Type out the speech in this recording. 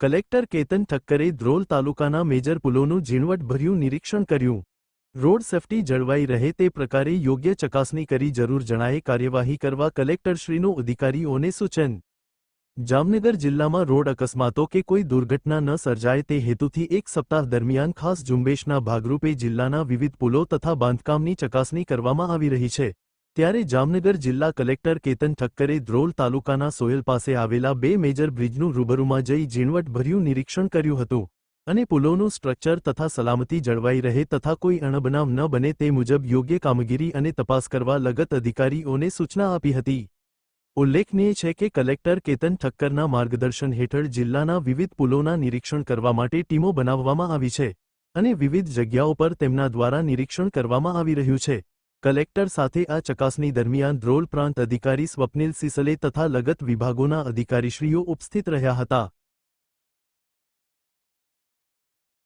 Collector Ketan ઠક્કરે Dhrol તાલુકાના major પુલોનું ઝીણવટભર્યું નિરીક્ષણ કર્યું. રોડ સેફટી જળવાઈ રહે તે પ્રકારે યોગ્ય ચકાસણી કરી જરૂર જણાયે કાર્યવાહી કરવા કલેક્ટરશ્રીનું અધિકારીઓને સૂચન. જામનગર જિલ્લામાં રોડ અકસ્માતો કે કોઈ દુર્ઘટના ન સર્જાય તે હેતુથી એક સપ્તાહ દરમિયાન ખાસ ઝુંબેશના ભાગરૂપે જિલ્લાના વિવિધ પુલો તથા બાંધકામની ચકાસણી કરવામાં આવી રહી છે. ત્યારે જામનગર જિલ્લા કલેક્ટર કેતન ઠક્કરે ધ્રોલ તાલુકાના સોયલ પાસે આવેલા બે મેજર બ્રિજનું રૂબરૂમાં જઈ ઝીણવટભર્યું નિરીક્ષણ કર્યું હતું અને પુલોનું સ્ટ્રક્ચર તથા સલામતી જળવાઈ રહે તથા કોઈ અણબનાવ ન બને તે મુજબ યોગ્ય કામગીરી અને તપાસ કરવા લગત અધિકારીઓને સૂચના આપી હતી. ઉલ્લેખનીય છે કે કલેક્ટર કેતન ઠક્કરના માર્ગદર્શન હેઠળ જિલ્લાના વિવિધ પુલોના નિરીક્ષણ કરવા માટે ટીમો બનાવવામાં આવી છે અને વિવિધ જગ્યાઓ પર તેમના દ્વારા નિરીક્ષણ કરવામાં આવી રહ્યું છે. કલેક્ટર સાથે આ ચકાસણી દરમિયાન ધ્રોલ પ્રાંત અધિકારી સ્વપ્નિલ સિસલે તથા લગત વિભાગોના અધિકારીશ્રીઓ ઉપસ્થિત રહ્યા હતા.